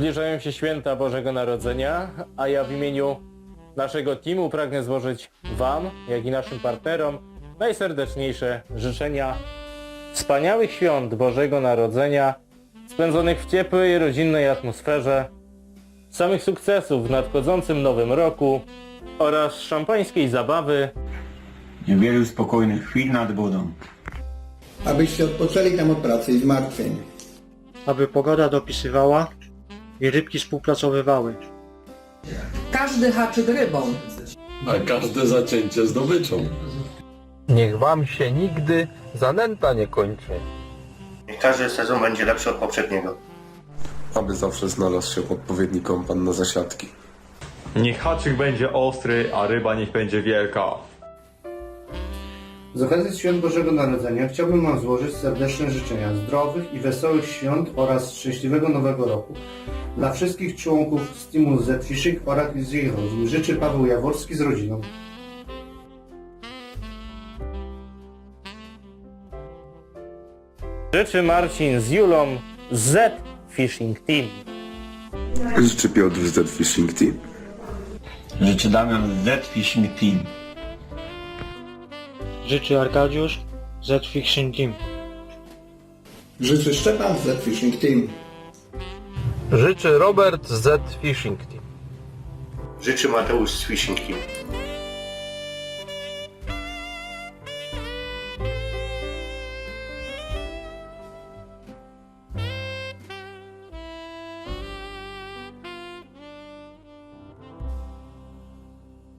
Zbliżają się święta Bożego Narodzenia, a ja w imieniu naszego teamu pragnę złożyć Wam, jak i naszym partnerom najserdeczniejsze życzenia wspaniałych świąt Bożego Narodzenia, spędzonych w ciepłej, rodzinnej atmosferze, samych sukcesów w nadchodzącym nowym roku oraz szampańskiej zabawy Niewielu spokojnych chwil nad wodą. abyście odpoczęli tam od pracy i zmartwień. aby pogoda dopisywała i rybki współpracowywały. Każdy haczyk rybą. a każde zacięcie zdobyczą. Niech wam się nigdy zanęta nie kończy. Niech każdy sezon będzie lepszy od poprzedniego. Aby zawsze znalazł się odpowiedni kompan na zasiadki. Niech haczyk będzie ostry, a ryba niech będzie wielka. Z okazji Świąt Bożego Narodzenia chciałbym Wam złożyć serdeczne życzenia zdrowych i wesołych świąt oraz szczęśliwego Nowego Roku. Dla wszystkich członków z teamu Z Fishing oraz z jej rodzin życzy Paweł Jaworski z rodziną. Życzy Marcin z Julą Z Fishing Team. Życzy Piotr z Fishing Team. Życzy Damian Z Fishing Team. Życzy Arkadiusz Z Fiction Team. Życzy Szczepan z Fishing Team. Życzy Robert Z Fishing Team. Życzy Mateusz z Fishing Team.